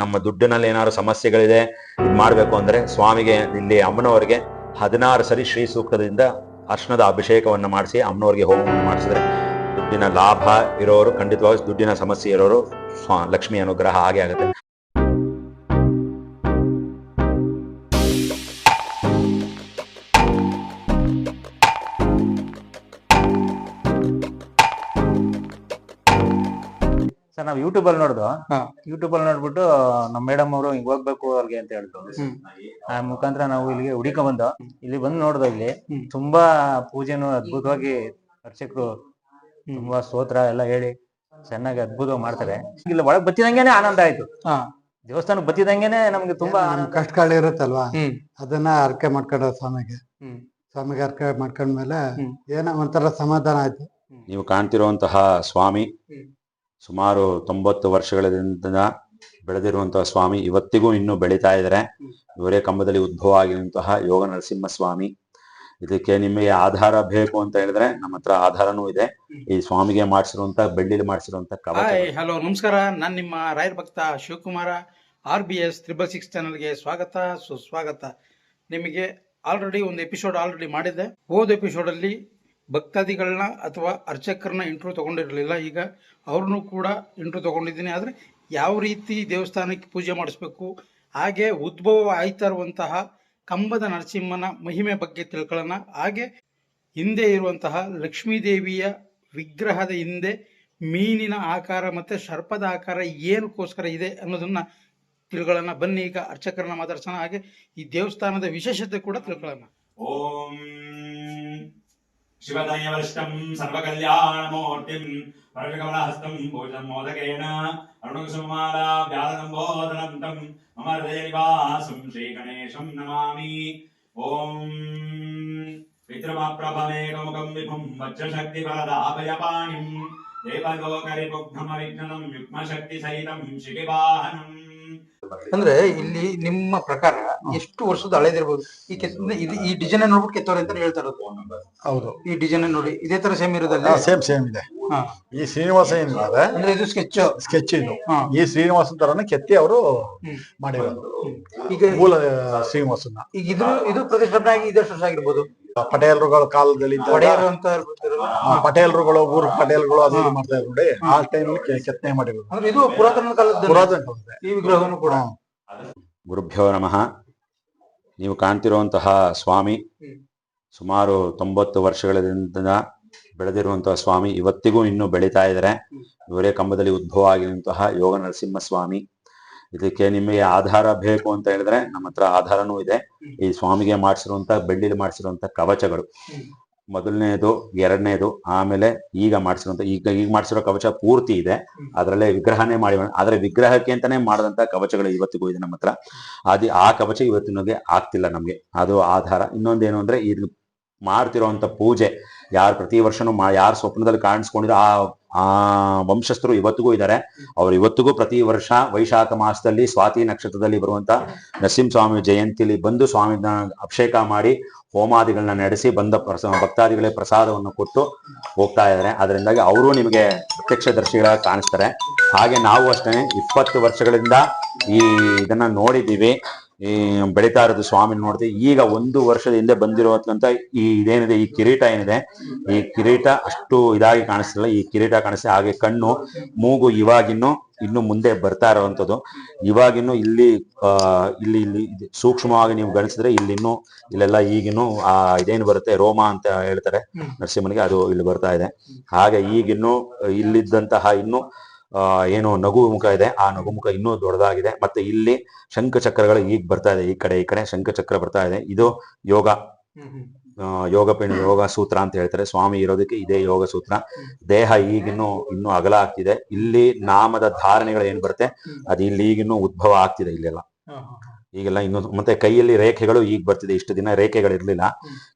ನಮ್ಮ ದುಡ್ಡಿನಲ್ಲಿ ಏನಾದ್ರು ಸಮಸ್ಯೆಗಳಿದೆ, ಇದು ಮಾಡ್ಬೇಕು ಅಂದ್ರೆ ಸ್ವಾಮಿಗೆ, ಇಲ್ಲಿ ಅಮ್ಮನವರಿಗೆ ಹದಿನಾರು ಸರಿ ಶ್ರೀ ಸೂಕ್ತದಿಂದ ಅರ್ಶನದ ಅಭಿಷೇಕವನ್ನ ಮಾಡಿಸಿ ಅಮ್ಮನವರಿಗೆ ಹೋಮವನ್ನು ಮಾಡಿಸಿದ್ರೆ ದುಡ್ಡಿನ ಲಾಭ ಇರೋರು ಖಂಡಿತವಾಗಿ ದುಡ್ಡಿನ ಸಮಸ್ಯೆ ಇರೋರು ಲಕ್ಷ್ಮಿ ಅನುಗ್ರಹ ಹಾಗೆ ಆಗುತ್ತೆ. ನಾವು ಯೂಟ್ಯೂಬ್ ಅಲ್ಲಿ ನೋಡ್ದು. ಹಾ. ಯೂಟ್ಯೂಬ್ ಅಲ್ಲಿ ನೋಡ್ಬಿಟ್ಟು ನಮ್ಮ ಮೇಡಮ್ ಅವರು ಹಿಂಗ್ ಹೋಗ್ಬೇಕು ಅವ್ರಿಗೆ ಅಂತ ಹೇಳಿದ್ರು ಹ್ಮ್. ಆ ಮುಖಾಂತರ ನಾವು ಇಲ್ಲಿಗೆ ಹುಡಿಕ ಬಂದು ಇಲ್ಲಿ ಬಂದು ನೋಡ್ದು ಇಲ್ಲಿ. ಹ್ಮ್. ತುಂಬಾ ಪೂಜೆನು ಅದ್ಭುತವಾಗಿ ಅರ್ಚಕರು ತುಂಬಾ ಸ್ತೋತ್ರ ಎಲ್ಲ ಹೇಳಿ ಚೆನ್ನಾಗಿ ಅದ್ಭುತವಾಗಿ ಮಾಡ್ತಾರೆ. ಇಲ್ಲಿ ಒಳಗ್ ಬತ್ತಿದಂಗೆನೆ ಆನಂದ ಆಯ್ತು. ಹಾ. ದೇವಸ್ಥಾನಕ್ಕೆ ಬತ್ತಿದಂಗೆನೆ ನಮ್ಗೆ ತುಂಬಾ ಕಷ್ಟ ಆನಂದ. ಕಷ್ಟಗಳು ಇರುತ್ತಲ್ವಾ? ಹ್ಮ್. ಅದನ್ನ ಅರ್ಕೆ ಮಾಡ್ಕೊಂಡ ಸ್ವಾಮಿಗೆ. ಹ್ಮ್. ಸ್ವಾಮಿಗೆ ಅರ್ಕೆ ಮಾಡ್ಕೊಂಡ್ಮೇಲೆ ಹ್ಮ್. ಏನೋ ಒಂಥರ ಸಮಾಧಾನ ಆಯ್ತು. ನೀವು ಕಾಣ್ತಿರುವಂತಹ ಸ್ವಾಮಿ ಹ್ಮ್. ಸುಮಾರು ತೊಂಬತ್ತು ವರ್ಷಗಳಿಂದ ಬೆಳೆದಿರುವಂತಹ ಸ್ವಾಮಿ ಇವತ್ತಿಗೂ ಇನ್ನೂ ಬೆಳೀತಾ ಇದ್ದಾರೆ. ಇವರೇ ಕಂಬದಲ್ಲಿ ಉದ್ಭವ ಆಗಿರುವಂತಹ ಯೋಗ ನರಸಿಂಹ ಸ್ವಾಮಿ ಇದಕ್ಕೆ ನಿಮಗೆ ಆಧಾರ ಬೇಕು ಅಂತ ಹೇಳಿದ್ರೆ ನಮ್ಮ ಹತ್ರ ಆಧಾರನೂ ಇದೆ. ಈ ಸ್ವಾಮಿಗೆ ಮಾಡಿಸಿರುವಂತ ಬೆಳ್ಳಿಲಿ ಮಾಡಿಸಿರುವಂತ ಕವಚ ಹಾಯ್ ಹಲೋ ನಮಸ್ಕಾರ. ನಾನು ನಿಮ್ಮ ರಾಯರ್ ಭಕ್ತ Shivakumar. R B S triple six ಚಾನಲ್ಗೆ ಸ್ವಾಗತ. ಸುಸ್ವಾಗತ. ನಿಮಗೆ ಆಲ್ರೆಡಿ ಒಂದು ಎಪಿಸೋಡ್ ಆಲ್ರೆಡಿ ಮಾಡಿದ್ದೆ. ಹೋದ ಎಪಿಸೋಡಲ್ಲಿ ಭಕ್ತಾದಿಗಳನ್ನ ಅಥವಾ ಅರ್ಚಕರನ್ನ ಇಂಟ್ರೂ ತಗೊಂಡಿರಲಿಲ್ಲ. ಈಗ ಅವ್ರನ್ನೂ ಕೂಡ ಇಂಟ್ರೂ ತಗೊಂಡಿದ್ದೀನಿ. ಆದರೆ ಯಾವ ರೀತಿ ದೇವಸ್ಥಾನಕ್ಕೆ ಪೂಜೆ ಮಾಡಿಸ್ಬೇಕು? ಹಾಗೆ ಉದ್ಭವ ಆಯ್ತಾ ಇರುವಂತಹ ಕಂಬದ ನರಸಿಂಹನ ಮಹಿಮೆ ಬಗ್ಗೆ ತಿಳ್ಕೊಳ್ಳೋಣ. ಹಾಗೆ ಹಿಂದೆ ಇರುವಂತಹ ಲಕ್ಷ್ಮೀದೇವಿಯ ವಿಗ್ರಹದ ಹಿಂದೆ ಮೀನಿನ ಆಕಾರ ಮತ್ತು ಸರ್ಪದ ಆಕಾರ ಏನಕ್ಕೋಸ್ಕರ ಇದೆ ಅನ್ನೋದನ್ನು ತಿಳ್ಕೊಳ್ಳೋಣ. ಬನ್ನಿ ಈಗ ಅರ್ಚಕರನ್ನ ಮಾತಾಡ್ಸೋಣ. ಹಾಗೆ ಈ ದೇವಸ್ಥಾನದ ವಿಶೇಷತೆ ಕೂಡ ತಿಳ್ಕೊಳ್ಳೋಣ. ಓಂ శివదయవర్ష్టం సర్వకల్యాణమూర్తిం పరశుకమలహస్తం పూజితం మోదకేణ అరుణకుసుమాలా వ్యాదనంబోదనంతం మమ హృదయనివాసం శ్రీగణేశం నమామి ఓం విద్రమప్రభమేకముఖం విభుం వజ్రశక్తిఫలదాభయపాణిం దేవలోకరిపుగ్నమవిఘ్నం యుగ్మశక్తిసహితం శిఖివాహనం ಅಂದ್ರೆ ಇಲ್ಲಿ ನಿಮ್ಮ ಪ್ರಕಾರ ಎಷ್ಟು ವರ್ಷದ ಹಳೇದಿರ್ಬೋದು? ಈ ಕೆತ್ತ ಇದು ಈ ಡಿಸೈನ್ ನೋಡ್ಬಿಟ್ಟು ಕೆತ್ತವ್ರೆ ಅಂತ ಹೇಳ್ತಾ ಇರೋದು. ಹೌದು ಈ ಡಿಸೈನ್ ನೋಡಿ. ಇದೇ ತರ ಸೇಮ್ ಇರೋದಲ್ಲ? ಸೇಮ್ ಸೇಮ್ ಇದೆ. ಈ ಶ್ರೀನಿವಾಸ ಏನಿದೆ ಅಂದ್ರೆ ಇದು ಸ್ಕೆಚ್ ಸ್ಕೆಚ್ ಇದು. ಈ ಶ್ರೀನಿವಾಸ ತರನ ಕೆತ್ತಿ ಅವರು. ಮಾಡಿರೋದು. ಈಗ ಮೂಲ ಶ್ರೀನಿವಾಸನ. ಈಗ ಇದು ಇದು ಪ್ರತಿಷ್ಠಾಪನೆ ಆಗಿ ಇದೆಷ್ಟು ವರ್ಷ ಆಗಿರ್ಬೋದು. ಪಟೇಲ್ರುಗಳ ಕಾಲದಲ್ಲಿ ಪಟೇಲ್ರುಗಳು ಊರ್ ಪಟೇಲ್ಗಳು ಅದು ಇದು ಮಾಡ್ತಾ ಇದ್ರು. ನೋಡಿ ಆ ಟೈಮಲ್ಲಿ ಕೆತ್ತನೆ ಮಾಡಿರೋದು ಅಂದ್ರೆ ಇದು ಪುರಾತನ ಕಾಲದ ಪುರಾತನ. ಈ ವಿಗ್ರಹವನ್ನು ಕೂಡ. ಗುರುಭ್ಯೋ ನಮಃ. ನೀವು ಕಾಣ್ತಿರುವಂತಹ ಸ್ವಾಮಿ ಸುಮಾರು ತೊಂಬತ್ತು ವರ್ಷಗಳಿಂದ ಬೆಳೆದಿರುವಂತಹ ಸ್ವಾಮಿ ಇವತ್ತಿಗೂ ಇನ್ನೂ ಬೆಳೀತಾ ಇದ್ದಾರೆ. ಇವರೇ ಕಂಬದಲ್ಲಿ ಉದ್ಭವ ಆಗಿರುವಂತಹ ಯೋಗ ನರಸಿಂಹ ಸ್ವಾಮಿ ಇದಕ್ಕೆ ನಿಮಗೆ ಆಧಾರ ಬೇಕು ಅಂತ ಹೇಳಿದ್ರೆ ನಮ್ಮ ಹತ್ರ ಆಧಾರನೂ ಇದೆ. ಈ ಸ್ವಾಮಿಗೆ ಮಾಡಿಸಿರುವಂತ, ಬೆಳ್ಳಿಲಿ ಮಾಡಿಸಿರುವಂತ ಕವಚಗಳು. ಮೊದಲನೇದು, ಎರಡನೇದು, ಆಮೇಲೆ ಈಗ ಮಾಡಿಸಿರುವಂತ, ಈಗ ಈಗ ಮಾಡಿಸಿರೋ ಕವಚ ಪೂರ್ತಿ ಇದೆ. ಅದರಲ್ಲೇ ವಿಗ್ರಹನೇ ಮಾಡಿ ಆದ್ರೆ ವಿಗ್ರಹಕ್ಕೆ ಅಂತಾನೆ ಮಾಡಿದಂತ ಕವಚಗಳು ಇವತ್ತಿಗೂ ಇದೆ ನಮ್ಮ ಹತ್ರ. ಅದು ಆ ಕವಚ ಇವತ್ತಿನಗೆ ಆಗ್ತಿಲ್ಲ ನಮ್ಗೆ. ಅದು ಆಧಾರ. ಇನ್ನೊಂದೇನು ಅಂದ್ರೆ ಇದು ಮಾಡ್ತಿರೋಂಥ ಪೂಜೆ. ಯಾರು ಪ್ರತಿ ವರ್ಷನೂ ಮಾ, ಯಾರು ಸ್ವಪ್ನದಲ್ಲಿ ಕಾಣಿಸ್ಕೊಂಡಿರೋ ಆ ಆ ವಂಶಸ್ಥರು ಇವತ್ತಿಗೂ ಇದ್ದಾರೆ ಅವ್ರು ಇವತ್ತಿಗೂ ಪ್ರತಿ ವರ್ಷ ವೈಶಾಖ ಮಾಸದಲ್ಲಿ, ಸ್ವಾತಿ ನಕ್ಷತ್ರದಲ್ಲಿ ಬರುವಂತ ನರಸಿಂಹಸ್ವಾಮಿ ಜಯಂತಿಲಿ ಬಂದು ಸ್ವಾಮಿನ ಅಭಿಷೇಕ ಮಾಡಿ ಹೋಮಾದಿಗಳನ್ನ ನಡೆಸಿ ಬಂದ ಭಕ್ತಾದಿಗಳೇ ಪ್ರಸಾದವನ್ನು ಕೊಟ್ಟು ಹೋಗ್ತಾ ಇದ್ದಾರೆ ಅದರಿಂದಾಗಿ ಅವರು ನಿಮಗೆ ಪ್ರತ್ಯಕ್ಷದರ್ಶಿಗಳಾಗಿ ಕಾಣಿಸ್ತಾರೆ. ಹಾಗೆ ನಾವು ಅಷ್ಟೇ ಇಪ್ಪತ್ತು ವರ್ಷಗಳಿಂದ ಈ ಇದನ್ನ ನೋಡಿದ್ದೀವಿ. ಬೆಳೀತಾ ಇರೋದು ಸ್ವಾಮಿ ನೋಡ್ತೀವಿ ಈಗ ಒಂದು ವರ್ಷದ ಹಿಂದೆ ಬಂದಿರುವಂತ ಈ ಇದೇನಿದೆ ಈ ಕಿರೀಟ ಏನಿದೆ ಈ ಕಿರೀಟ ಅಷ್ಟು ಇದಾಗಿ ಕಾಣಿಸ್ತಿಲ್ಲ ಈ ಕಿರೀಟ ಕಾಣಿಸ್ತಿಲ್ಲ ಹಾಗೆ ಕಣ್ಣು ಮೂಗು ಇವಾಗಿನ್ನು ಇನ್ನು ಮುಂದೆ ಬರ್ತಾ ಇರುವಂತದ್ದು ಇವಾಗಿನ್ನು ಇಲ್ಲಿ ಇಲ್ಲಿ ಇಲ್ಲಿ ಸೂಕ್ಷ್ಮವಾಗಿ ನೀವು ಗಣಿಸಿದ್ರೆ ಇಲ್ಲಿ ಇನ್ನು ಇಲ್ಲೆಲ್ಲ ಈಗಿನ್ನು ಆ ಇದೇನು ಬರುತ್ತೆ ರೋಮ ಅಂತ ಹೇಳ್ತಾರೆ. ನರಸಿಂಹನಿಗೆ ಅದು ಇಲ್ಲಿ ಬರ್ತಾ ಇದೆ ಹಾಗೆ ಈಗಿನ್ನು ಇಲ್ಲಿದ್ದಂತಹ ಇನ್ನು ಏನು ನಗು ಮುಖ ಇದೆ. ಆ ನಗು ಮುಖ ಇನ್ನೂ ದೊಡ್ಡದಾಗಿದೆ. ಮತ್ತೆ ಇಲ್ಲಿ ಶಂಖ ಚಕ್ರಗಳು ಈಗ ಬರ್ತಾ ಇದೆ. ಈ ಕಡೆ ಈ ಕಡೆ ಶಂಖ ಚಕ್ರ ಬರ್ತಾ ಇದೆ. ಇದು ಯೋಗ. ಯೋಗ ಪಿಣ ಯೋಗ ಸೂತ್ರ ಅಂತ ಹೇಳ್ತಾರೆ. ಸ್ವಾಮಿ ಇರೋದಕ್ಕೆ ಇದೇ ಯೋಗ ಸೂತ್ರ. ದೇಹ ಈಗಿನ್ನು ಇನ್ನೂ ಅಗಲ ಆಗ್ತಿದೆ. ಇಲ್ಲಿ ನಾಮದ ಧಾರಣೆಗಳು ಏನ್ ಬರುತ್ತೆ? ಅದು ಇಲ್ಲಿ ಈಗಿನ್ನು ಉದ್ಭವ ಆಗ್ತಿದೆ ಇಲ್ಲೆಲ್ಲ. ಈಗೆಲ್ಲ ಇನ್ನು ಮತ್ತೆ ಕೈಯಲ್ಲಿ ರೇಖೆಗಳು ಈಗ ಬರ್ತಿದೆ. ಇಷ್ಟು ದಿನ ರೇಖೆಗಳು ಇರ್ಲಿಲ್ಲ.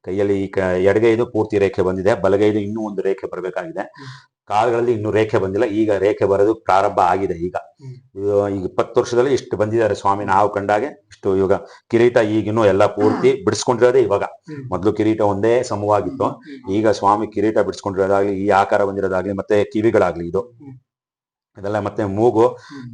ಕೈಯಲ್ಲಿ ಈ ಎಡಗೈದು ಪೂರ್ತಿ ರೇಖೆ ಬಂದಿದೆ. ಬಲಗೈದು ಇನ್ನೂ ಒಂದು ರೇಖೆ ಬರಬೇಕಾಗಿದೆ. ಕಾಲುಗಳಲ್ಲಿ ಇನ್ನೂ ರೇಖೆ ಬಂದಿಲ್ಲ. ಈಗ ರೇಖೆ ಬರೋದು ಪ್ರಾರಂಭ ಆಗಿದೆ ಈಗ. ಈಗ ಇಪ್ಪತ್ತು ವರ್ಷದಲ್ಲಿ ಇಷ್ಟು ಬಂದಿದ್ದಾರೆ ಸ್ವಾಮಿ ನಾವು ಕಂಡಾಗೆ. ಇಷ್ಟು ಇವಾಗ ಕಿರೀಟ ಈಗಿನ್ನೂ ಎಲ್ಲ ಪೂರ್ತಿ ಬಿಡಿಸ್ಕೊಂಡಿರೋದೇ ಇವಾಗ. ಮೊದಲು ಕಿರೀಟ ಒಂದೇ ಸಮವಾಗಿತ್ತು. ಈಗ ಸ್ವಾಮಿ ಕಿರೀಟ ಬಿಡಿಸ್ಕೊಂಡಿರೋದಾಗ್ಲಿ ಈ ಆಕಾರ ಬಂದಿರೋದಾಗ್ಲಿ ಮತ್ತೆ ಕಿವಿಗಳಾಗ್ಲಿ ಇದು. ಇದೆಲ್ಲ ಮತ್ತೆ ಮೂಗು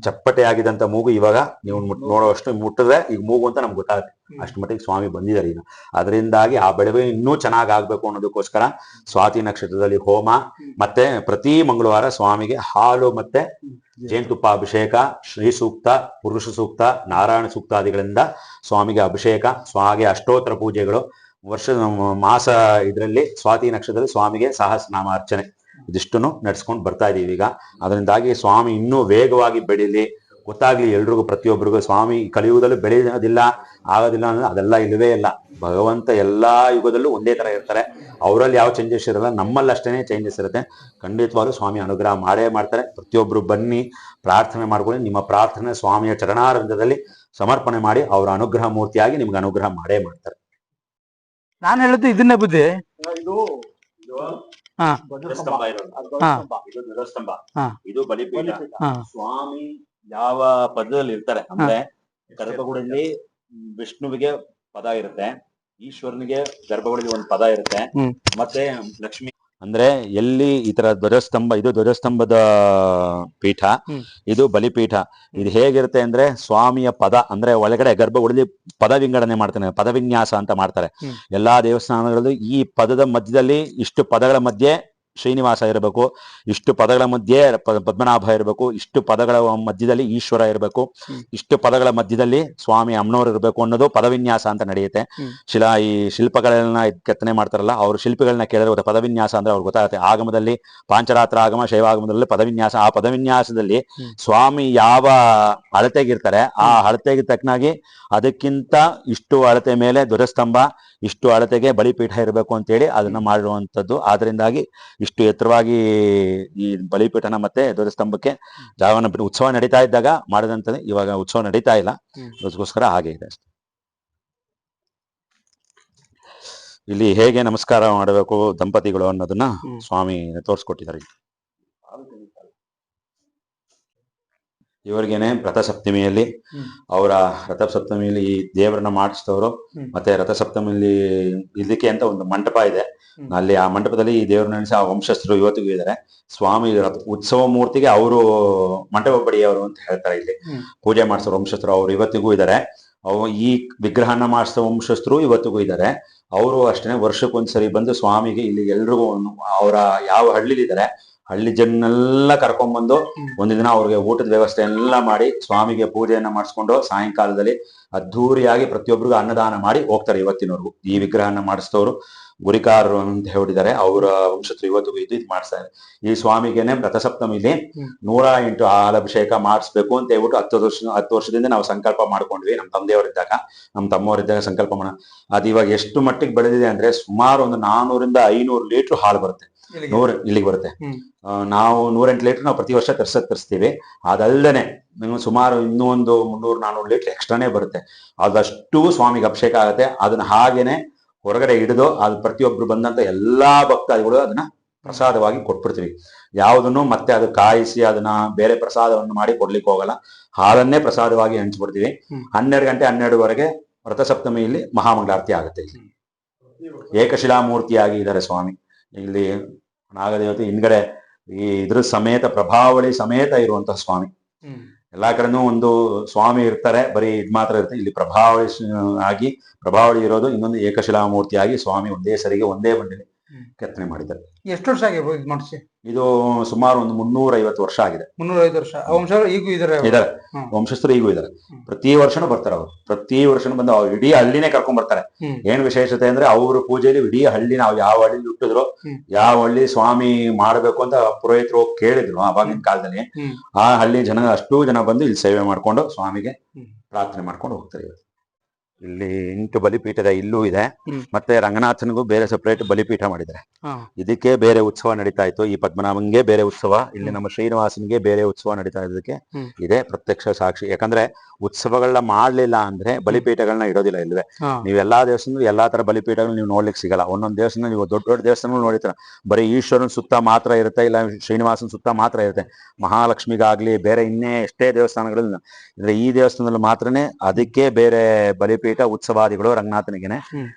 ಚಪ್ಪಟೆ ಆಗಿದಂತ ಮೂಗು ಇವಾಗ ನೀವು ಮುಟ್- ನೋಡುವಷ್ಟು ಮುಟ್ಟಿದ್ರೆ ಈಗ ಮೂಗು ಅಂತ ನಮ್ಗೆ ಗೊತ್ತಾಗುತ್ತೆ. ಅಷ್ಟು ಮಟ್ಟಿಗೆ ಸ್ವಾಮಿ ಬಂದಿದ್ದಾರೆ ಈಗ. ಅದರಿಂದಾಗಿ ಆ ಬೆಳವಣಿಗೆ ಇನ್ನೂ ಚೆನ್ನಾಗಿ ಆಗ್ಬೇಕು ಅನ್ನೋದಕ್ಕೋಸ್ಕರ ಸ್ವಾತಿ ನಕ್ಷತ್ರದಲ್ಲಿ ಹೋಮ ಮತ್ತೆ ಪ್ರತಿ ಮಂಗಳವಾರ ಸ್ವಾಮಿಗೆ ಹಾಲು ಮತ್ತೆ ಜೇನುತುಪ್ಪ ಅಭಿಷೇಕ ಶ್ರೀ ಸೂಕ್ತ ಪುರುಷ ಸೂಕ್ತ ನಾರಾಯಣ ಸೂಕ್ತಾದಿಗಳಿಂದ ಸ್ವಾಮಿಗೆ ಅಭಿಷೇಕ ಸ್ವಾಮಿಗೆ ಅಷ್ಟೋತ್ತರ ಪೂಜೆಗಳು. ವರ್ಷ ಮಾಸ ಇದರಲ್ಲಿ ಸ್ವಾತಿ ನಕ್ಷತ್ರದಲ್ಲಿ ಸ್ವಾಮಿಗೆ ಸಹಸ್ರನಾಮ ಅರ್ಚನೆ. ಇದಿಷ್ಟನ್ನು ನಡ್ಸ್ಕೊಂಡು ಬರ್ತಾ ಇದೀವಿ ಈಗ. ಅದರಿಂದಾಗಿ ಸ್ವಾಮಿ ಇನ್ನೂ ವೇಗವಾಗಿ ಬೆಳೀಲಿ. ಗೊತ್ತಾಗ್ಲಿ ಎಲ್ರಿಗೂ ಪ್ರತಿಯೊಬ್ಬರಿಗೂ ಸ್ವಾಮಿ ಕಲಿಯುವುದಲ್ಲೂ ಬೆಳೆಯೋದಿಲ್ಲ ಆಗೋದಿಲ್ಲ ಅನ್ನೋದು ಅದೆಲ್ಲ ಇಲ್ಲವೇ ಇಲ್ಲ. ಭಗವಂತ ಎಲ್ಲಾ ಯುಗದಲ್ಲೂ ಒಂದೇ ತರ ಇರ್ತಾರೆ. ಅವರಲ್ಲಿ ಯಾವ ಚೇಂಜಸ್ ಇರಲ್ಲ ನಮ್ಮಲ್ಲಿ ಅಷ್ಟೇನೆ ಚೇಂಜಸ್ ಇರುತ್ತೆ. ಖಂಡಿತವಾಗ್ಲೂ ಸ್ವಾಮಿ ಅನುಗ್ರಹ ಮಾಡೇ ಮಾಡ್ತಾರೆ. ಪ್ರತಿಯೊಬ್ಬರು ಬನ್ನಿ ಪ್ರಾರ್ಥನೆ ಮಾಡ್ಕೊಳ್ಳಿ. ನಿಮ್ಮ ಪ್ರಾರ್ಥನೆ ಸ್ವಾಮಿಯ ಚರಣಾರಂಧದಲ್ಲಿ ಸಮರ್ಪಣೆ ಮಾಡಿ ಅವರ ಅನುಗ್ರಹ ಮೂರ್ತಿಯಾಗಿ ನಿಮ್ಗೆ ಅನುಗ್ರಹ ಮಾಡೇ ಮಾಡ್ತಾರೆ. ನಾನು ಹೇಳುದು ಇದನ್ನೇ ಬುದ್ಧಿ. ಇದು ಹಾ. ಧ್ವಜಸ್ತಂಭ ಇರೋದು. ಹಾ. ಇದು ಧ್ವಜಸ್ತಂಭ ಹಾ. ಇದು ಬಲಿಪೀಠ ಹಾ. ಸ್ವಾಮಿ ಯಾವ ಪದದಲ್ಲಿ ಇರ್ತಾರೆ ಅಂದ್ರೆ ಗರ್ಭಗುಡಿಯಲ್ಲಿ ವಿಷ್ಣುವಿಗೆ ಪದ ಇರುತ್ತೆ ಈಶ್ವರನಿಗೆ ಗರ್ಭಗುಡಿಯಲ್ಲಿ ಒಂದು ಪದ ಇರುತ್ತೆ ಹ್ಮ್. ಮತ್ತೆ ಲಕ್ಷ್ಮಿ ಅಂದ್ರೆ ಎಲ್ಲಿ ಈ ತರ ಧ್ವಜಸ್ತಂಭ ಇದು ಧ್ವಜಸ್ತಂಭದ ಪೀಠ. ಇದು ಬಲಿಪೀಠ. ಇದು ಹೇಗಿರುತ್ತೆ ಅಂದ್ರೆ ಸ್ವಾಮಿಯ ಪದ ಅಂದ್ರೆ ಒಳಗಡೆ ಗರ್ಭಗುಡಿಲಿ ಪದ ವಿಂಗಡಣೆ ಮಾಡ್ತಾನೆ ಪದವಿನ್ಯಾಸ ಅಂತ ಮಾಡ್ತಾರೆ. ಎಲ್ಲಾ ದೇವಸ್ಥಾನಗಳಲ್ಲೂ ಈ ಪದದ ಮಧ್ಯದಲ್ಲಿ ಇಷ್ಟು ಪದಗಳ ಮಧ್ಯೆ ಶ್ರೀನಿವಾಸ ಇರಬೇಕು ಇಷ್ಟು ಪದಗಳ ಮಧ್ಯೆ ಪದ್ಮನಾಭ ಇರಬೇಕು ಇಷ್ಟು ಪದಗಳ ಮಧ್ಯದಲ್ಲಿ ಈಶ್ವರ ಇರಬೇಕು ಇಷ್ಟು ಪದಗಳ ಮಧ್ಯದಲ್ಲಿ ಸ್ವಾಮಿ ಅಮ್ಮನವರು ಇರಬೇಕು ಅನ್ನೋದು ಪದವಿನ್ಯಾಸ ಅಂತ ನಡೆಯುತ್ತೆ. ಶಿಲಾ ಈ ಶಿಲ್ಪಗಳನ್ನ ಕೆತ್ತನೆ ಮಾಡ್ತಾರಲ್ಲ ಅವ್ರ ಶಿಲ್ಪಿಗಳನ್ನ ಕೇಳಿದ್ರೆ ಪದವಿನ್ಯಾಸ ಅಂದ್ರೆ ಅವ್ರಿಗೆ ಗೊತ್ತಾಗುತ್ತೆ. ಆಗಮದಲ್ಲಿ ಪಾಂಚರಾತ್ರ ಆಗಮ ಶೈವಾಗಮದಲ್ಲಿ ಪದವಿನ್ಯಾಸ ಆ ಪದವಿನ್ಯಾಸದಲ್ಲಿ ಸ್ವಾಮಿ ಯಾವ ಅಳತೆಗಿರ್ತಾರೆ ಆ ಅಳತೆಗೆ ತಕ್ಕನಾಗಿ ಅದಕ್ಕಿಂತ ಇಷ್ಟು ಅಳತೆ ಮೇಲೆ ಧ್ವಜಸ್ತಂಭ ಇಷ್ಟು ಅಳತೆಗೆ ಬಲಿಪೀಠ ಇರಬೇಕು ಅಂತೇಳಿ ಅದನ್ನ ಮಾಡಿರುವಂತದ್ದು. ಆದ್ರಿಂದಾಗಿ ಇಷ್ಟು ಎತ್ತರವಾಗಿ ಈ ಬಲಿಪೀಠನ ಮತ್ತೆ ಧ್ವಜಸ್ತಂಭಕ್ಕೆ ಜಾಗವನ್ನ ಬಿಟ್ಟು ಉತ್ಸವ ನಡೀತಾ ಇದ್ದಾಗ ಮಾಡಿದಂಥದ್ದು ಇವಾಗ ಉತ್ಸವ ನಡೀತಾ ಇಲ್ಲ. ಅದಕ್ಕೋಸ್ಕರ ಹಾಗೆ ಇದೆ ಅಷ್ಟೇ. ಇಲ್ಲಿ ಹೇಗೆ ನಮಸ್ಕಾರ ಮಾಡಬೇಕು ದಂಪತಿಗಳು ಅನ್ನೋದನ್ನ. ಸ್ವಾಮಿ ತೋರಿಸ್ಕೊಟ್ಟಿದ್ದಾರೆ ಇವರಿಗೇನೆ ರಥಸಪ್ತಮಿಯಲ್ಲಿ. ಅವರ ರಥಸಪ್ತಮಿಯಲ್ಲಿ ಈ ದೇವರನ್ನ ಮಾಡಿಸಿದವರು ಮತ್ತೆ ರಥಸಪ್ತಮಿಯಲ್ಲಿ ಇದಕ್ಕೆ ಅಂತ ಒಂದು ಮಂಟಪ ಇದೆ. ಅಲ್ಲಿ ಆ ಮಂಟಪದಲ್ಲಿ ಈ ದೇವ್ರನ್ನ ನೆನೆಸಿ ಆ ವಂಶಸ್ಥರು ಇವತ್ತಿಗೂ ಇದ್ದಾರೆ. ಸ್ವಾಮಿ ಉತ್ಸವ ಮೂರ್ತಿಗೆ ಅವರು ಮಂಟಪ ಬಡಿಯವರು ಅಂತ ಹೇಳ್ತಾರೆ ಇಲ್ಲಿ. ಪೂಜೆ ಮಾಡಿಸೋ ವಂಶಸ್ಥರು ಅವರು ಇವತ್ತಿಗೂ ಇದ್ದಾರೆ. ಅವು ಈ ವಿಗ್ರಹನ ಮಾಡಿಸೋ ವಂಶಸ್ಥರು ಇವತ್ತಿಗೂ ಇದ್ದಾರೆ. ಅವರು ಅಷ್ಟೇ ವರ್ಷಕ್ಕೊಂದ್ಸರಿ ಬಂದು ಸ್ವಾಮಿಗೆ ಇಲ್ಲಿ ಎಲ್ರಿಗೂ ಅವರ ಯಾವ ಹಳ್ಳಿಲಿ ಇದ್ದಾರೆ ಹಳ್ಳಿ ಜನನೆಲ್ಲ ಕರ್ಕೊಂಡ್ಬಂದು. ಒಂದು ದಿನ ಅವ್ರಿಗೆ ಊಟದ ವ್ಯವಸ್ಥೆ ಎಲ್ಲ ಮಾಡಿ ಸ್ವಾಮಿಗೆ ಪೂಜೆಯನ್ನ ಮಾಡಿಸ್ಕೊಂಡು ಸಾಯಂಕಾಲದಲ್ಲಿ ಅದ್ಧೂರಿಯಾಗಿ ಪ್ರತಿಯೊಬ್ಬರಿಗೂ ಅನ್ನದಾನ ಮಾಡಿ ಹೋಗ್ತಾರೆ ಇವತ್ತಿನವರೆಗೂ ಈ ವಿಗ್ರಹನ ಮಾಡಿಸಿದವರು ಗುರಿಕಾರರು ಅಂತ ಹೇಳಿದ್ದಾರೆ ಅವರ ವಂಶಸ್ಥರು ಇವತ್ತಿಗೂ ಇದು ಇದು ಮಾಡಿಸ್ತಾರೆ ಈ ಸ್ವಾಮಿಗೆನೆ ರಥಸಪ್ತಮಿಲಿ. ನೂರ ಎಂಟು ಹಾಲಭಿಷೇಕ ಮಾಡಿಸ್ಬೇಕು ಅಂತ ಹೇಳ್ಬಿಟ್ಟು ಹತ್ತು ವರ್ಷ ಹತ್ತು ವರ್ಷದಿಂದ ನಾವು ಸಂಕಲ್ಪ ಮಾಡ್ಕೊಂಡ್ವಿ ನಮ್ಮ ತಂದೆಯವರಿದ್ದಾಗ ನಮ್ಮ ತಮ್ಮವರಿದ್ದಾಗ ಸಂಕಲ್ಪ ಮಾಡ ಅದು ಇವಾಗ ಎಷ್ಟು ಮಟ್ಟಿಗೆ ಬೆಳೆದಿದೆ ಅಂದ್ರೆ ಸುಮಾರು ಒಂದು ನಾನೂರಿಂದ ಐನೂರು ಲೀಟರ್ ಹಾಲು ಬರುತ್ತೆ. ನೂರ ಇಲ್ಲಿಗೆ ಬರುತ್ತೆ. ನಾವು ನೂರೆಂಟು ಲೀಟರ್ ನಾವು ಪ್ರತಿ ವರ್ಷ ತರ್ಸ ತರಿಸ್ತೀವಿ. ಅದಲ್ಲದೆ ಸುಮಾರು ಇನ್ನೂ ಒಂದು ಮುನ್ನೂರು ನಾನೂರು ಲೀಟರ್ ಎಕ್ಸ್ಟ್ರಾನೇ ಬರುತ್ತೆ. ಅದಷ್ಟು ಸ್ವಾಮಿಗೆ ಅಭಿಷೇಕ ಆಗುತ್ತೆ. ಅದನ್ನ ಹಾಗೇನೆ ಹೊರಗಡೆ ಹಿಡಿದು ಅದು ಪ್ರತಿಯೊಬ್ರು ಬಂದಂತ ಎಲ್ಲಾ ಭಕ್ತಾದಿಗಳು ಅದನ್ನ ಪ್ರಸಾದವಾಗಿ ಕೊಟ್ಬಿಡ್ತೀವಿ. ಯಾವುದನ್ನು ಮತ್ತೆ ಅದು ಕಾಯಿಸಿ ಅದನ್ನ ಬೇರೆ ಪ್ರಸಾದವನ್ನು ಮಾಡಿ ಕೊಡ್ಲಿಕ್ಕೆ ಹೋಗಲ್ಲ. ಹಾಲನ್ನೇ ಪ್ರಸಾದವಾಗಿ ಹಂಚ್ಬಿಡ್ತೀವಿ. ಹನ್ನೆರಡು ಗಂಟೆ ಹನ್ನೆರಡುವರೆಗೆ ರಥಸಪ್ತಮಿಯಲ್ಲಿ ಮಹಾಮಂಗಳಾರತಿ ಆಗುತ್ತೆ. ಇಲ್ಲಿ ಏಕಶಿಲಾಮೂರ್ತಿಯಾಗಿ ಇದ್ದಾರೆ ಸ್ವಾಮಿ. ಇಲ್ಲಿ ನಾಗದೇವತೆ ಹಿಂದ್ಗಡೆ ಈ ಇದ್ರ ಸಮೇತ ಪ್ರಭಾವಳಿ ಸಮೇತ ಇರುವಂತಹ ಸ್ವಾಮಿ. ಎಲ್ಲಾ ಕಡೆನೂ ಒಂದು ಸ್ವಾಮಿ ಇರ್ತಾರೆ ಬರೀ ಇದ್ ಮಾತ್ರ ಇರುತ್ತೆ ಇಲ್ಲಿ ಪ್ರಭಾವಳಿ ಆಗಿ ಪ್ರಭಾವಳಿ ಇರೋದು ಇನ್ನೊಂದು ಏಕಶಿಲಾಮೂರ್ತಿಯಾಗಿ ಸ್ವಾಮಿ ಒಂದೇ ಸರಿಗೆ ಒಂದೇ ಹ್ಮ್. ಕೆತ್ತನೆ ಮಾಡಿದ್ದಾರೆ. ಎಷ್ಟು ವರ್ಷ ಆಗಿದೆ ಇದು ಮಾಡಿಸಿ? ಇದು ಸುಮಾರು ಒಂದು ಮುನ್ನೂರ ಐವತ್ತು ವರ್ಷ ಆಗಿದೆ. ಮುನ್ನೂರ ಐದು ವರ್ಷ. ವಂಶರು ವಂಶ ಈಗೂ ಇದಾರೆ. ಇದಾರೆ ವಂಶಸ್ಥರು ಈಗೂ ಇದಾರೆ ಪ್ರತಿ ವರ್ಷನೂ ಬರ್ತಾರೆ ಅವರು. ಪ್ರತಿ ವರ್ಷನೂ ಬಂದು ಅವ್ರು ಇಡೀ ಹಳ್ಳಿನೇ ಕರ್ಕೊಂಡ್ ಬರ್ತಾರೆ. ಏನ್ ವಿಶೇಷತೆ ಅಂದ್ರೆ ಅವ್ರ ಪೂಜೆಯಲ್ಲಿ ಇಡೀ ಹಳ್ಳಿ ನಾವು ಯಾವ ಹಳ್ಳಿ ಹುಟ್ಟಿದ್ರು ಯಾವ ಹಳ್ಳಿ ಸ್ವಾಮಿ ಮಾಡ್ಬೇಕು ಅಂತ ಪುರೋಹಿತರು ಹೋಗಿ ಕೇಳಿದ್ರು ಆವಾಗಿನ ಕಾಲದಲ್ಲಿ. ಆ ಹಳ್ಳಿ ಜನ ಅಷ್ಟು ಜನ ಬಂದು ಇಲ್ಲಿ ಸೇವೆ ಮಾಡ್ಕೊಂಡು ಸ್ವಾಮಿಗೆ ಪ್ರಾರ್ಥನೆ ಮಾಡ್ಕೊಂಡು ಹೋಗ್ತಾರೆ ಇವತ್ತು. ಇಲ್ಲಿ ಎಂಟು ಬಲಿಪೀಠದ ಇಲ್ಲೂ ಇದೆ. ಮತ್ತೆ ರಂಗನಾಥನಿಗೂ ಬೇರೆ ಸೆಪರೇಟ್ ಬಲಿಪೀಠ ಮಾಡಿದ್ದಾರೆ. ಇದಕ್ಕೆ ಬೇರೆ ಉತ್ಸವ ನಡೀತಾ ಇತ್ತು. ಈ ಪದ್ಮನಾಭಂಗೆ ಬೇರೆ ಉತ್ಸವ ಇಲ್ಲಿ ನಮ್ಮ ಶ್ರೀನಿವಾಸನಿಗೆ ಬೇರೆ ಉತ್ಸವ ನಡೀತಾ ಇದಕ್ಕೆ. ಇದೆ ಪ್ರತ್ಯಕ್ಷ ಸಾಕ್ಷಿ. ಯಾಕಂದ್ರೆ ಉತ್ಸವಗಳನ್ನ ಮಾಡ್ಲಿಲ್ಲ ಅಂದ್ರೆ ಬಲಿಪೀಠಗಳನ್ನ ಇಡೋದಿಲ್ಲ ಇಲ್ವೇ ಎಲ್ಲಾ ದೇವಸ್ಥಾನ ಎಲ್ಲಾ ತರ ಬಲಿಪೀಠಗಳು ನೀವು ನೋಡ್ಲಿಕ್ಕೆ ಸಿಗಲ್ಲ. ಒಂದೊಂದು ದೇವಸ್ಥಾನ ನೀವು ದೊಡ್ಡ ದೊಡ್ಡ ದೇವಸ್ಥಾನ ನೋಡಿತಾರ ಬರೀ ಈಶ್ವರನ್ ಸುತ್ತ ಮಾತ್ರ ಇರುತ್ತೆ ಇಲ್ಲ ಶ್ರೀನಿವಾಸನ್ ಸುತ್ತ ಮಾತ್ರ ಇರುತ್ತೆ. ಮಹಾಲಕ್ಷ್ಮಿಗಾಗ್ಲಿ ಬೇರೆ ಇನ್ನೇ ಎಷ್ಟೇ ದೇವಸ್ಥಾನಗಳಲ್ಲಿ ಅಂದ್ರೆ ಈ ದೇವಸ್ಥಾನದಲ್ಲಿ ಮಾತ್ರನೇ ಅದಕ್ಕೆ ಬೇರೆ ಬಲಿಪೀಠ ಪೀಠ ಉತ್ಸವಾದಿಗಳು ರಂಗನಾಥನಿಗೆ.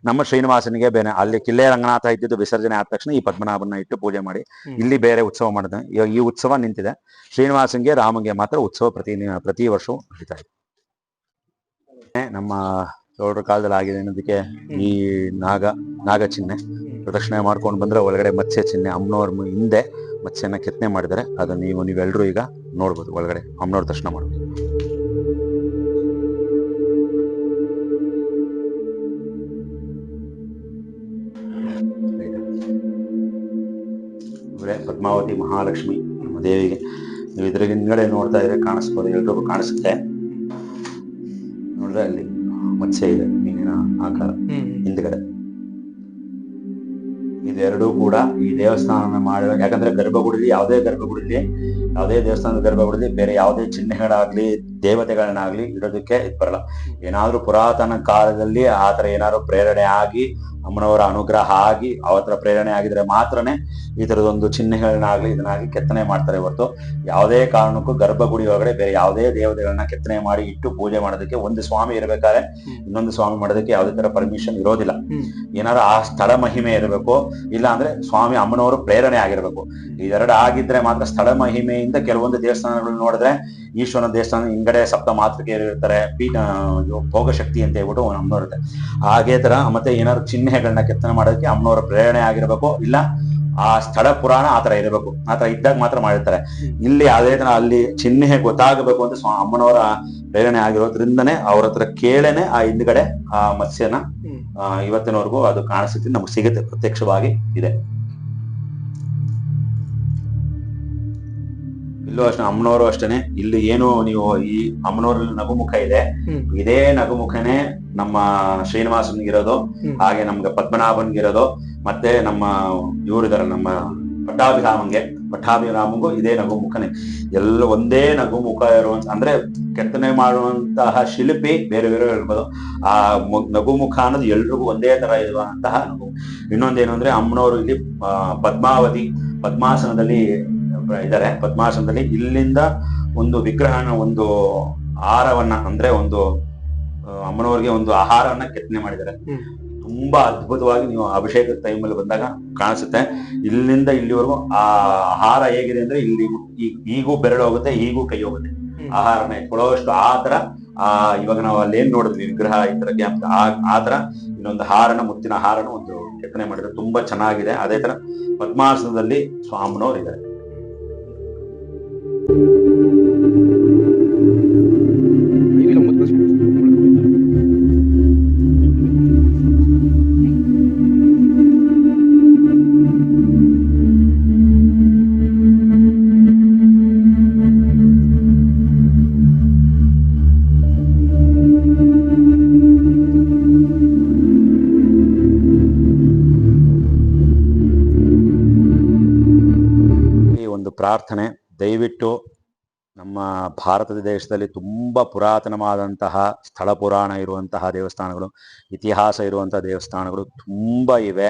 ನಮ್ಮ ಶ್ರೀನಿವಾಸನಿಗೆ ಬೇರೆ ಅಲ್ಲಿ ಕಿಲ್ಲೆ ರಂಗನಾಥ ಇದ್ದಿದ್ದು ವಿಸರ್ಜನೆ ಆದ ತಕ್ಷಣ ಈ ಪದ್ಮನಾಭನ ಇಟ್ಟು ಪೂಜೆ ಮಾಡಿ. ಇಲ್ಲಿ ಬೇರೆ ಉತ್ಸವ ಮಾಡಿದೆ. ಇವಾಗ ಈ ಉತ್ಸವ ನಿಂತಿದೆ. ಶ್ರೀನಿವಾಸನ್ಗೆ ರಾಮಂಗೆ ಮಾತ್ರ ಉತ್ಸವ ಪ್ರತಿ ಪ್ರತಿ ವರ್ಷವೂ ನಡೀತಾ ಇದೆ. ನಮ್ಮ ಗೌಡ್ರ ಕಾಲದಲ್ಲಿ ಆಗಿದೆ ಅನ್ನೋದಕ್ಕೆ ಈ ನಾಗ ನಾಗ ಚಿಹ್ನೆ ಪ್ರದಕ್ಷಿಣೆ ಮಾಡ್ಕೊಂಡು ಬಂದ್ರೆ ಒಳಗಡೆ ಮತ್ಸ್ಯ ಚಿಹ್ನೆ ಅಮ್ಮನವ್ರ ಹಿಂದೆ ಮತ್ಸ್ಯನ ಕೆತ್ತನೆ ಮಾಡಿದರೆ ಅದನ್ನ ನೀವು ನೀವೆಲ್ಲರೂ ಈಗ ನೋಡ್ಬೋದು. ಒಳಗಡೆ ಅಮ್ಮನವ್ರ ದರ್ಶನ ಮಾಡ್ಬೋದು. ಇವರೇ ಪದ್ಮಾವತಿ ಮಹಾಲಕ್ಷ್ಮಿ ನಮ್ಮ ದೇವಿಗೆ. ನೀವು ಇದ್ರ ಹಿಂದ್ಗಡೆ ನೋಡ್ತಾ ಇದ್ರೆ ಕಾಣಿಸ್ಬೋದು ಎಲ್ರಿಗೂ ಕಾಣಿಸುತ್ತೆ. ನೋಡಿದ್ರೆ ಅಲ್ಲಿ ಮತ್ಸ್ಯ ಇದೆ ಮೀನಿನ ಆಕಾರ ಹಿಂದ್ಗಡೆ. ಇದೆರಡೂ ಕೂಡ ಈ ದೇವಸ್ಥಾನ ಮಾಡಿರೋ ಯಾಕಂದ್ರೆ ಗರ್ಭಗುಡಿಲಿ ಯಾವುದೇ ಗರ್ಭಗುಡಿಲಿ ಯಾವುದೇ ದೇವಸ್ಥಾನದ ಗರ್ಭಗುಡಿಲಿ ಬೇರೆ ಯಾವುದೇ ಚಿಹ್ನೆಗಳಾಗ್ಲಿ ದೇವತೆಗಳನ್ನಾಗ್ಲಿ ಇಡೋದಕ್ಕೆ ಇದ್ ಬರಲ್ಲ. ಏನಾದ್ರೂ ಪುರಾತನ ಕಾಲದಲ್ಲಿ ಆತರ ತರ ಏನಾದ್ರು ಪ್ರೇರಣೆ ಆಗಿ, ಅಮ್ಮನವರ ಅನುಗ್ರಹ ಆಗಿ ಅವತ್ರ ಪ್ರೇರಣೆ ಆಗಿದ್ರೆ ಮಾತ್ರನೇ ಈ ತರದೊಂದು ಚಿಹ್ನೆಗಳನ್ನಾಗ್ಲಿ ಇದನ್ನಾಗಿ ಕೆತ್ತನೆ ಮಾಡ್ತಾರೆ ಹೊರತು ಯಾವುದೇ ಕಾರಣಕ್ಕೂ ಗರ್ಭಗುಡಿ ಒಳಗಡೆ ಬೇರೆ ಯಾವುದೇ ದೇವತೆಗಳನ್ನ ಕೆತ್ತನೆ ಮಾಡಿ ಇಟ್ಟು ಪೂಜೆ ಮಾಡೋದಕ್ಕೆ ಒಂದು ಸ್ವಾಮಿ ಇರಬೇಕಾದ್ರೆ ಇನ್ನೊಂದು ಸ್ವಾಮಿ ಮಾಡೋದಕ್ಕೆ ಯಾವುದೇ ತರ ಪರ್ಮಿಷನ್ ಇರೋದಿಲ್ಲ. ಏನಾದ್ರು ಆ ಸ್ಥಳ ಮಹಿಮೆ ಇರಬೇಕು. ಇಲ್ಲ ಅಂದ್ರೆ ಸ್ವಾಮಿ ಅಮ್ಮನವರು ಪ್ರೇರಣೆ ಆಗಿರ್ಬೇಕು. ಇದೆರಡು ಆಗಿದ್ರೆ ಮಾತ್ರ ಸ್ಥಳ ಮಹಿಮೆಯಿಂದ ಕೆಲವೊಂದು ದೇವಸ್ಥಾನಗಳು ನೋಡಿದ್ರೆ ಈಶ್ವರನ ದೇವಸ್ಥಾನ ಹಿಂಗಡೆ ಸಪ್ತ ಮಾತೃಕೆಯರು ಇರ್ತಾರೆ ಪೀಠ ಇದು ಭೋಗ ಶಕ್ತಿ ಅಂತ ಹೇಳ್ಬಿಟ್ಟು ಒಂದು ಅಮ್ಮನವ್ರು ಇರುತ್ತೆ ಹಾಗೆ ತರ ಮತ್ತೆ ಏನಾದ್ರು ಚಿಹ್ನೆಗಳನ್ನ ಕೆತ್ತನೆ ಮಾಡೋದಕ್ಕೆ ಅಮ್ಮನವರ ಪ್ರೇರಣೆ ಆಗಿರ್ಬೇಕು. ಇಲ್ಲ ಆ ಸ್ಥಳ ಪುರಾಣ ಆತರ ಇರಬೇಕು. ಆತರ ಇದ್ದಾಗ ಮಾತ್ರ ಮಾಡಿರ್ತಾರೆ. ಇಲ್ಲಿ ಅದೇ ತರ ಅಲ್ಲಿ ಚಿಹ್ನೆ ಗೊತ್ತಾಗಬೇಕು ಅಂತ ಸ್ವಾ ಅಮ್ಮನವರ ಪ್ರೇರಣೆ ಆಗಿರೋದ್ರಿಂದನೇ ಅವ್ರ ಹತ್ರ ಕೇಳೇನೆ ಆ ಹಿಂದ್ಗಡೆ ಆ ಮತ್ಸ್ಯನ ಇವತ್ತಿನವರೆಗೂ ಅದು ಕಾಣಿಸುತ್ತೆ ನಮ್ಗೆ ಸಿಗುತ್ತೆ ಪ್ರತ್ಯಕ್ಷವಾಗಿ ಇದೆ. ಇಲ್ಲೂ ಅಷ್ಟೇ ಅಮ್ಮನವರು ಅಷ್ಟೇನೆ. ಇಲ್ಲಿ ಏನು ನೀವು ಈ ಅಮ್ಮನವರಲ್ಲಿ ನಗುಮುಖ ಇದೆ. ಇದೇ ನಗುಮುಖನೇ ನಮ್ಮ ಶ್ರೀನಿವಾಸನ್ಗಿರೋದು. ಹಾಗೆ ನಮ್ಗೆ ಪದ್ಮನಾಭನ್ಗಿರೋದು ಮತ್ತೆ ನಮ್ಮ ಇವರಿದಾರೆ ನಮ್ಮ ಪಟ್ಟಾಭಿರಾಮಂಗೆ. ಪಟ್ಟಾಭಿರಾಮಂಗೂ ಇದೇ ನಗುಮುಖನೇ. ಎಲ್ಲ ಒಂದೇ ನಗುಮುಖ ಇರುವಂತ ಅಂದ್ರೆ ಕೆತ್ತನೆ ಮಾಡುವಂತಹ ಶಿಲ್ಪಿ ಬೇರೆ ಬೇರೆ ಹೇಳ್ಬೋದು. ಆ ನಗುಮುಖ ಅನ್ನೋದು ಎಲ್ರಿಗೂ ಒಂದೇ ತರ ಇರುವಂತಹ ನಗು ಇನ್ನೊಂದೇನು ಅಂದ್ರೆ ಅಮ್ಮನವರು ಇಲ್ಲಿ ಪದ್ಮಾವತಿ ಪದ್ಮಾಸನದಲ್ಲಿ ಇದ್ದಾರೆ. ಪದ್ಮಾಸನದಲ್ಲಿ ಇಲ್ಲಿಂದ ಒಂದು ವಿಗ್ರಹನ ಒಂದು ಆಹಾರವನ್ನ ಅಂದ್ರೆ ಒಂದು ಅಮ್ಮನವರಿಗೆ ಒಂದು ಆಹಾರವನ್ನ ಕೆತ್ತನೆ ಮಾಡಿದ್ದಾರೆ. ತುಂಬಾ ಅದ್ಭುತವಾಗಿ ನೀವು ಅಭಿಷೇಕದ ಟೈಮಲ್ಲಿ ಬಂದಾಗ ಕಾಣಿಸುತ್ತೆ. ಇಲ್ಲಿಂದ ಇಲ್ಲಿವರೆಗೂ ಆ ಆಹಾರ ಹೇಗಿದೆ ಅಂದ್ರೆ ಇಲ್ಲಿ ಈಗೂ ಬೆರಳು ಹೋಗುತ್ತೆ ಈಗೂ ಕೈ ಹೋಗುತ್ತೆ. ಆಹಾರನ ಎತ್ಕೊಳ್ಳೋಷ್ಟು ಆ ತರ ಆ ಇವಾಗ ನಾವು ಅಲ್ಲಿ ಏನ್ ನೋಡಿದ್ವಿ ವಿಗ್ರಹ ಈ ತರ ಗ್ಯಾಪ್ ಆ ತರ ಇನ್ನೊಂದು ಹಾರನ ಮುತ್ತಿನ ಹಾರನ ಒಂದು ಕೆತ್ತನೆ ಮಾಡಿದ್ರೆ. ತುಂಬಾ ಚೆನ್ನಾಗಿದೆ. ಅದೇ ತರ ಪದ್ಮಾಸನದಲ್ಲಿ ಸ್ವಾಮನವ್ರು ಇದ್ದಾರೆ. ಪ್ರಾರ್ಥನೆ ದಯವಿಟ್ಟು ನಮ್ಮ ಭಾರತ ದೇಶದಲ್ಲಿ ತುಂಬ ಪುರಾತನವಾದಂತಹ ಸ್ಥಳ ಪುರಾಣ ಇರುವಂತಹ ದೇವಸ್ಥಾನಗಳು, ಇತಿಹಾಸ ಇರುವಂತಹ ದೇವಸ್ಥಾನಗಳು ತುಂಬ ಇವೆ.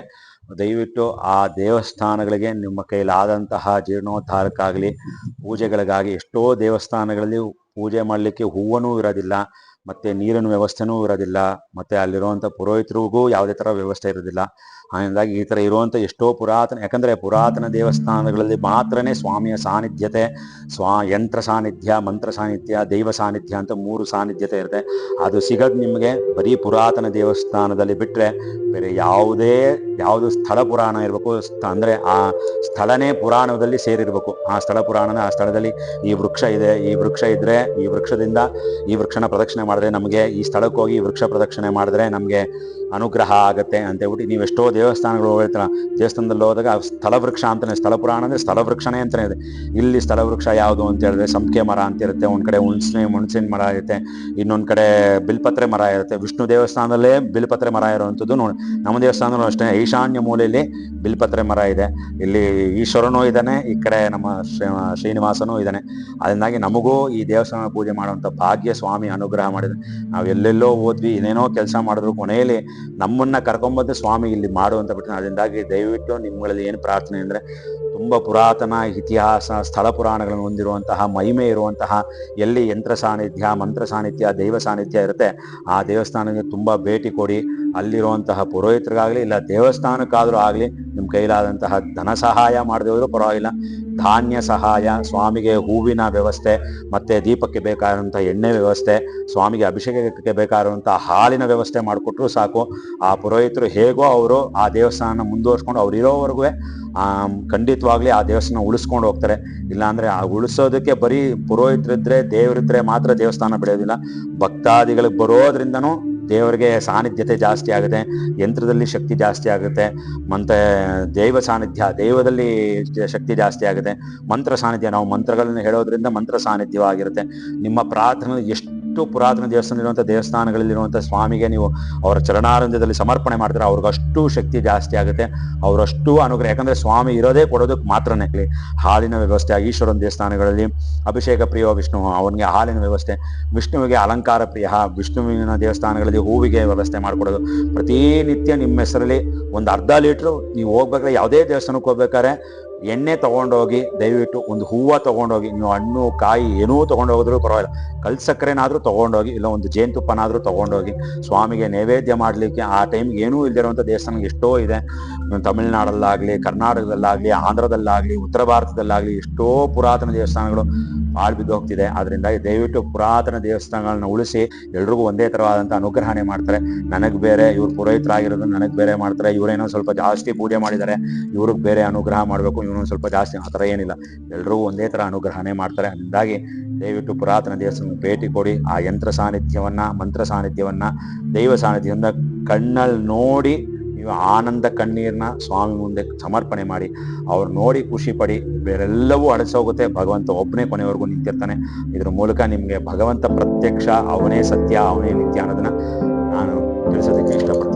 ದಯವಿಟ್ಟು ಆ ದೇವಸ್ಥಾನಗಳಿಗೆ ನಿಮ್ಮ ಕೈಲಾದಂತಹ ಜೀರ್ಣೋದ್ಧಾರಕ್ಕಾಗಲಿ, ಪೂಜೆಗಳಿಗಾಗಿ ಎಷ್ಟೋ ದೇವಸ್ಥಾನಗಳಲ್ಲಿ ಪೂಜೆ ಮಾಡಲಿಕ್ಕೆ ಹೂವನೂ ಇರೋದಿಲ್ಲ, ಮತ್ತೆ ನೀರಿನ ವ್ಯವಸ್ಥೆನೂ ಇರೋದಿಲ್ಲ, ಮತ್ತೆ ಅಲ್ಲಿರುವಂಥ ಪುರೋಹಿತರಿಗೂ ಯಾವುದೇ ಥರ ವ್ಯವಸ್ಥೆ ಇರೋದಿಲ್ಲ. ಹಾಗಾಗಿ ಈ ಥರ ಇರುವಂಥ ಎಷ್ಟೋ ಪುರಾತನ, ಯಾಕಂದರೆ ಪುರಾತನ ದೇವಸ್ಥಾನಗಳಲ್ಲಿ ಮಾತ್ರನೇ ಸ್ವಾಮಿಯ ಸಾನ್ನಿಧ್ಯತೆ, ಸ್ವಾ, ಯಂತ್ರ ಸಾನ್ನಿಧ್ಯ, ಮಂತ್ರ ಸಾನ್ನಿಧ್ಯ, ದೈವ ಸಾನ್ನಿಧ್ಯ ಅಂತ ಮೂರು ಸಾನ್ನಿಧ್ಯತೆ ಇರುತ್ತೆ. ಅದು ಸಿಗೋದು ನಿಮಗೆ ಬರೀ ಪುರಾತನ ದೇವಸ್ಥಾನದಲ್ಲಿ ಬಿಟ್ಟರೆ ಬೇರೆ ಯಾವುದೇ, ಯಾವುದು ಸ್ಥಳ ಪುರಾಣ ಇರಬೇಕು, ಸ್ಥ, ಅಂದರೆ ಆ ಸ್ಥಳನೇ ಪುರಾಣದಲ್ಲಿ ಸೇರಿರಬೇಕು. ಆ ಸ್ಥಳ ಪುರಾಣನ, ಆ ಸ್ಥಳದಲ್ಲಿ ಈ ವೃಕ್ಷ ಇದೆ, ಈ ವೃಕ್ಷ ಇದ್ದರೆ ಈ ವೃಕ್ಷದಿಂದ ಈ ವೃಕ್ಷನ ಪ್ರದಕ್ಷಿಣೆ ಮಾಡಿದ್ರೆ ನಮಗೆ ಈ ಸ್ಥಳಕ್ಕೆ ಹೋಗಿ ವೃಕ್ಷ ಪ್ರದಕ್ಷಿಣೆ ಮಾಡಿದ್ರೆ ನಮಗೆ ಅನುಗ್ರಹ ಆಗುತ್ತೆ ಅಂತ ಹೇಳ್ಬಿಟ್ಟು ನೀವು ಎಷ್ಟೋ ದೇವಸ್ಥಾನಗಳು ಹೋಗಿರ್ತೀರ ದೇವಸ್ಥಾನದಲ್ಲಿ ಹೋದಾಗ ಸ್ಥಳವೃಕ್ಷ ಸ್ಥಳ ವೃಕ್ಷ ಅಂತಾನೆ, ಸ್ಥಳ ಪುರಾಣ ಅಂದ್ರೆ ಸ್ಥಳ ವೃಕ್ಷನೇ ಅಂತಾನೆ ಇದೆ. ಇಲ್ಲಿ ಸ್ಥಳ ವೃಕ್ಷ ಯಾವುದು ಅಂತ ಹೇಳಿದ್ರೆ ಸಂಪಿಗೆ ಮರ ಅಂತ ಇರುತ್ತೆ, ಒಂದು ಕಡೆ ಹುಣ್ಸೆ, ಹುಣಸಿನ ಮರ ಇರುತ್ತೆ, ಇನ್ನೊಂದು ಕಡೆ ಬಿಲ್ಪತ್ರೆ ಮರ ಇರುತ್ತೆ. ವಿಷ್ಣು ದೇವಸ್ಥಾನದಲ್ಲೇ ಬಿಲ್ಪತ್ರೆ ಮರ ಇರುವಂಥದ್ದು ನೋಡಿ. ನಮ್ಮ ದೇವಸ್ಥಾನದಲ್ಲೂ ಅಷ್ಟೇ, ಈಶಾನ್ಯ ಮೂಲೆಯಲ್ಲಿ ಬಿಲ್ಪತ್ರೆ ಮರ ಇದೆ. ಇಲ್ಲಿ ಈಶ್ವರನೂ ಇದ್ದಾನೆ, ಈ ಕಡೆ ನಮ್ಮ ಶ್ರೀ- ಶ್ರೀನಿವಾಸನೂ ಇದ್ದಾನೆ. ಅದರಿಂದಾಗಿ ನಮಗೂ ಈ ದೇವಸ್ಥಾನ ಪೂಜೆ ಮಾಡುವಂಥ ಭಾಗ್ಯ ಸ್ವಾಮಿ ಅನುಗ್ರಹ ಮಾಡಿದೆ. ನಾವು ಎಲ್ಲೆಲ್ಲೋ ಹೋದ್ವಿ, ಏನೇನೋ ಕೆಲಸ ಮಾಡಿದ್ರು, ಕೊನೆಯಲ್ಲಿ ನಮ್ಮನ್ನ ಕರ್ಕೊಂಬಂದು ಸ್ವಾಮಿ ಇಲ್ಲಿ ಮಾಡುವಂತ ಬಿಟ್ಟು ಅದರಿಂದಾಗಿ ದಯವಿಟ್ಟು ನಿಮ್ಮಗಳಲ್ಲಿ ಏನು ಪ್ರಾರ್ಥನೆ ಅಂದರೆ ತುಂಬ ಪುರಾತನ ಇತಿಹಾಸ, ಸ್ಥಳ ಪುರಾಣಗಳನ್ನು ಹೊಂದಿರುವಂತಹ, ಮಹಿಮೆ ಇರುವಂತಹ, ಎಲ್ಲಿ ಯಂತ್ರ ಸಾನ್ನಿಧ್ಯ ಮಂತ್ರ ಸಾನ್ನಿಧ್ಯ ದೈವ ಸಾನ್ನಿಧ್ಯ ಇರುತ್ತೆ, ಆ ದೇವಸ್ಥಾನಕ್ಕೆ ತುಂಬ ಭೇಟಿ ಕೊಡಿ. ಅಲ್ಲಿರುವಂತಹ ಪುರೋಹಿತರಿಗಾಗಲಿ ಇಲ್ಲ ದೇವಸ್ಥಾನಕ್ಕಾದರೂ ಆಗಲಿ ನಿಮ್ಮ ಕೈಲಾದಂತಹ ಧನ ಸಹಾಯ ಮಾಡದೆ ಹೋದರೂ ಪರವಾಗಿಲ್ಲ. ಧಾನ್ಯ ಸಹಾಯ, ಸ್ವಾಮಿಗೆ ಹೂವಿನ ವ್ಯವಸ್ಥೆ, ಮತ್ತು ದೀಪಕ್ಕೆ ಬೇಕಾದಂಥ ಎಣ್ಣೆ ವ್ಯವಸ್ಥೆ, ಸ್ವಾಮಿಗೆ ಅಭಿಷೇಕಕ್ಕೆ ಬೇಕಾದಂಥ ಹಾಲಿನ ವ್ಯವಸ್ಥೆ ಮಾಡಿಕೊಟ್ರು ಸಾಕು. ಆ ಪುರೋಹಿತರು ಹೇಗೋ ಅವರು ಆ ದೇವಸ್ಥಾನ ಮುಂದುವರ್ಸ್ಕೊಂಡು ಅವ್ರು ಇರೋವರೆಗೂ ಖಂಡಿತವಾಗ್ಲಿ ಆ ದೇವಸ್ಥಾನ ಉಳಿಸ್ಕೊಂಡು ಹೋಗ್ತಾರೆ. ಇಲ್ಲಾಂದ್ರೆ ಆ ಉಳಿಸೋದಕ್ಕೆ ಬರೀ ಪುರೋಹಿತರಿದ್ರೆ, ದೇವರಿದ್ರೆ ಮಾತ್ರ ದೇವಸ್ಥಾನ ಬೆಳೆಯೋದಿಲ್ಲ. ಭಕ್ತಾದಿಗಳಿಗೆ ಬರೋದ್ರಿಂದನೂ ದೇವರಿಗೆ ಸಾನ್ನಿಧ್ಯತೆ ಜಾಸ್ತಿ ಆಗುತ್ತೆ, ಯಂತ್ರದಲ್ಲಿ ಶಕ್ತಿ ಜಾಸ್ತಿ ಆಗುತ್ತೆ, ಮತ್ತು ದೈವ ಸಾನ್ನಿಧ್ಯ, ದೈವದಲ್ಲಿ ಶಕ್ತಿ ಜಾಸ್ತಿ ಆಗುತ್ತೆ. ಮಂತ್ರ ಸಾನ್ನಿಧ್ಯ, ನಾವು ಮಂತ್ರಗಳನ್ನು ಹೇಳೋದ್ರಿಂದ ಮಂತ್ರ ಸಾನ್ನಿಧ್ಯವಾಗಿರುತ್ತೆ. ನಿಮ್ಮ ಪ್ರಾರ್ಥನೆ ಎಷ್ಟು ಪುರಾತನ ದೇವಸ್ಥಾನ ಇರುವಂಥ ದೇವಸ್ಥಾನಗಳಲ್ಲಿರುವಂಥ ಸ್ವಾಮಿಗೆ ನೀವು ಅವರ ಚರಣಾರಂಧ್ಯದಲ್ಲಿ ಸಮರ್ಪಣೆ ಮಾಡ್ತಾರೆ, ಅವ್ರಿಗಷ್ಟು ಶಕ್ತಿ ಜಾಸ್ತಿ ಆಗುತ್ತೆ. ಅವರಷ್ಟು ಅನುಗ್ರಹ, ಯಾಕಂದ್ರೆ ಸ್ವಾಮಿ ಇರೋದೇ ಕೊಡೋದಕ್ಕೆ ಮಾತ್ರನೇ ಹಾಲಿನ ವ್ಯವಸ್ಥೆ, ಈಶ್ವರನ ದೇವಸ್ಥಾನಗಳಲ್ಲಿ ಅಭಿಷೇಕ ಪ್ರಿಯ ವಿಷ್ಣು, ಅವನಿಗೆ ಹಾಲಿನ ವ್ಯವಸ್ಥೆ, ವಿಷ್ಣುವಿಗೆ ಅಲಂಕಾರ ಪ್ರಿಯ, ವಿಷ್ಣುವಿನ ದೇವಸ್ಥಾನಗಳಲ್ಲಿ ಹೂವಿಗೆ ವ್ಯವಸ್ಥೆ ಮಾಡಿಕೊಡೋದು. ಪ್ರತಿನಿತ್ಯ ನಿಮ್ಮ ಹೆಸರಲ್ಲಿ ಒಂದು ಅರ್ಧ ಲೀಟ್ರು ನೀವು ಹೋಗ್ಬೇಕಾದ್ರೆ ಯಾವುದೇ ದೇವಸ್ಥಾನಕ್ಕೆ ಹೋಗ್ಬೇಕಾದ್ರೆ ಎಣ್ಣೆ ತಗೊಂಡೋಗಿ ದಯವಿಟ್ಟು ಒಂದು ಹೂವು ತಗೊಂಡೋಗಿ ನೀವು ಹಣ್ಣು, ಕಾಯಿ ಏನೂ ತಗೊಂಡೋಗಿದ್ರು ಪರವಾಗಿಲ್ಲ. ಕಲ್ ಸಕ್ಕರೆನಾದರೂ ತಗೊಂಡೋಗಿ, ಇಲ್ಲ ಒಂದು ಜೇನುತುಪ್ಪನಾದರೂ ತಗೊಂಡೋಗಿ ಸ್ವಾಮಿಗೆ ನೈವೇದ್ಯ ಮಾಡಲಿಕ್ಕೆ ಆ ಟೈಮ್ಗೆ ಏನೂ ಇಲ್ದಿರುವಂಥ ದೇವಸ್ಥಾನ ಎಷ್ಟೋ ಇದೆ. ತಮಿಳ್ನಾಡಲ್ಲಾಗಲಿ, ಕರ್ನಾಟಕದಲ್ಲಾಗಲಿ, ಆಂಧ್ರದಲ್ಲಾಗಲಿ, ಉತ್ತರ ಭಾರತದಲ್ಲಾಗಲಿ ಎಷ್ಟೋ ಪುರಾತನ ದೇವಸ್ಥಾನಗಳು ಬಾಳ್ ಬಿದ್ದು ಹೋಗ್ತಿದೆ. ಅದರಿಂದ ದಯವಿಟ್ಟು ಪುರಾತನ ದೇವಸ್ಥಾನಗಳನ್ನ ಉಳಿಸಿ ಎಲ್ರಿಗೂ ಒಂದೇ ಥರವಾದಂಥ ಅನುಗ್ರಹಣೆ ಮಾಡ್ತಾರೆ. ನನಗೆ ಬೇರೆ ಇವ್ರು ಪುರೋಹಿತರಾಗಿರೋದು ನನಗೆ ಬೇರೆ ಮಾಡ್ತಾರೆ. ಇವರೇನೋ ಸ್ವಲ್ಪ ಜಾಸ್ತಿ ಪೂಜೆ ಮಾಡಿದ್ದಾರೆ. ಇವ್ರಿಗೆ ಬೇರೆ ಅನುಗ್ರಹ ಮಾಡಬೇಕು. ಇವನು ಸ್ವಲ್ಪ ಜಾಸ್ತಿ ಆ ಥರ ಏನಿಲ್ಲ. ಎಲ್ಲರೂ ಒಂದೇ ಥರ ಅನುಗ್ರಹಣೆ ಮಾಡ್ತಾರೆ. ಅದರಿಂದಾಗಿ ದಯವಿಟ್ಟು ಪುರಾತನ ದೇವಸ್ಥಾನ ಭೇಟಿ ಕೊಡಿ. ಆ ಯಂತ್ರ ಸಾನ್ನಿಧ್ಯವನ್ನು, ಮಂತ್ರ ಸಾನ್ನಿಧ್ಯವನ್ನು, ದೈವ ಸಾನ್ನಿಧ್ಯವನ್ನು ಕಣ್ಣಲ್ಲಿ ನೋಡಿ ನೀವು ಆನಂದ ಕಣ್ಣೀರನ್ನ ಸ್ವಾಮಿ ಮುಂದೆ ಸಮರ್ಪಣೆ ಮಾಡಿ. ಅವ್ರು ನೋಡಿ ಖುಷಿ ಪಡಿ. ಬೇರೆಲ್ಲವೂ ಅಳಿಸೋಗುತ್ತೆ. ಭಗವಂತ ಒಬ್ಬನೇ ಕೊನೆವರೆಗೂ ನಿಂತಿರ್ತಾನೆ. ಇದ್ರ ಮೂಲಕ ನಿಮಗೆ ಭಗವಂತ ಪ್ರತ್ಯಕ್ಷ, ಅವನೇ ಸತ್ಯ, ಅವನೇ ನಿತ್ಯ ಅನ್ನೋದನ್ನ ನಾನು ತಿಳಿಸೋದಕ್ಕೆ ಇಷ್ಟಪಡ್ತೀನಿ.